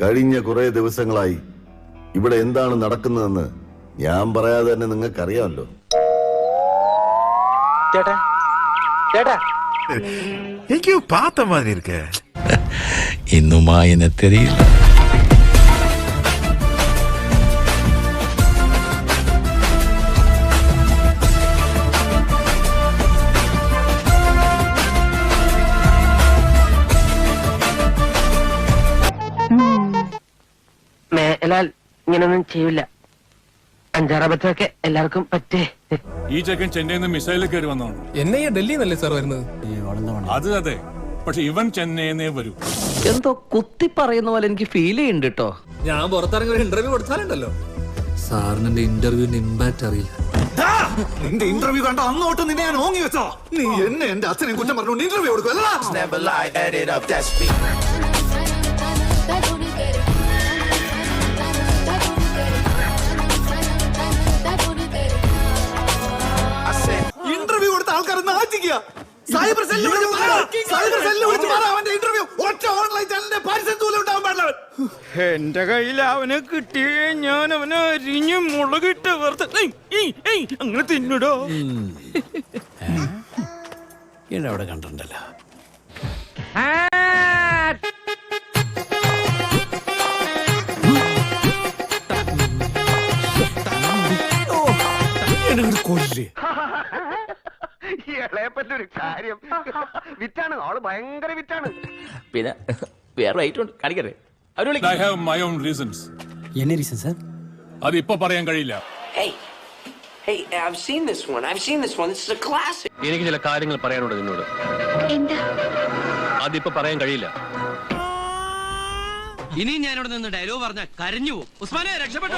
കഴിഞ്ഞ കുറെ ദിവസങ്ങളായി ഇവിടെ എന്താണ് നടക്കുന്നതെന്ന് ഞാൻ പറയാതെ തന്നെ നിങ്ങൾക്കറിയാമല്ലോ ചേട്ടാ ചേട്ടാ எங்கேயோ பார்த்த மாதிரி இருக்க இன்னுமா என்ன தெரியல മേലാൽ ഇങ്ങനൊന്നും ചെയ്യില്ല അഞ്ചാറബത്തൊക്കെ എല്ലാവർക്കും പറ്റേ. ഈ ചെക്കൻ ചെന്നൈയിൽ നിന്ന് മിസൈലിൽ കയറി വന്നതാണ് എന്നെ ഈ ഡൽഹി എന്നല്ലേ സാർ വരുന്നത്? അത് അതെ. പക്ഷെ ഇവൻ ചെന്നൈന്നേ വരൂ. എന്തോ കുത്തി പറയുന്ന പോലെ എനിക്ക് ഫീൽ ചെയ്യുന്നുണ്ട് കേട്ടോ ഞാൻ പുറത്തിറങ്ങി ഒരു ഇന്റർവ്യൂ കൊടുത്താലുണ്ടല്ലോ. സാറിന് എന്റെ ഇന്റർവ്യൂവിന്റെ ഇമ്പാക്ട് അറിയില്ല. നിന്റെ ഇന്റർവ്യൂ കണ്ട അന്നോട്ട് നിന്നെ ഞാൻ ഓങ്ങി വെച്ചോ. നീ എന്നെ എന്റെ അച്ഛനെ കുറ്റം പറഞ്ഞുകൊണ്ട് ഇന്റർവ്യൂ കൊടുക്കും സൈബർ സെല്ലിൽ വിളിച്ച് പറ. സൈബർ സെല്ലിൽ വിളിച്ച് പറ അവന്റെ ഇന്റർവ്യൂ ഒറ്റ ഓൺലൈൻ ചാനലിന്റെ പരസ്യം തൂലം ഉണ്ടാവാൻ പാടില്ല. അവൻ. എന്റെ കയ്യിൽ അവനെ കിട്ടിയേ ഞാൻ അവനെ അരിഞ്ഞ് മുളകിട്ട് വെറുതെ ഏയ്, ഏയ്, ഏയ്, അങ്ങനെ തിന്നിടോ? എന്നെ അവിടെ കണ്ടിട്ടുണ്ടല്ലോ. ഇളയപ്പറ്റൊരു കാര്യം. വിറ്റാണ്. ആൾ ഭയങ്കര വിറ്റാണ്. പിന്നെ വേറെ റൈറ്റ് ഉണ്ട്. കാണിക്കട്ടെ. അവർ I have my own reasons എന്നെ റീസൺ സർ അത് ഇപ്പൊ പറയാൻ കഴിയില്ല. Hey, I've seen this one. I've seen this one. This is a classic. എനിക്ക് ചില കാര്യങ്ങൾ പറയാനുണ്ട് നിന്നോട്. എന്താ? അതിപ്പോ പറയാൻ കഴിയില്ല. ഇനി ഞാൻ ഇവിടെ നിന്ന് ഡയലോഗ് പറഞ്ഞ കരഞ്ഞു പോകും. ഉസ്മാനെ രക്ഷപ്പെട്ടോ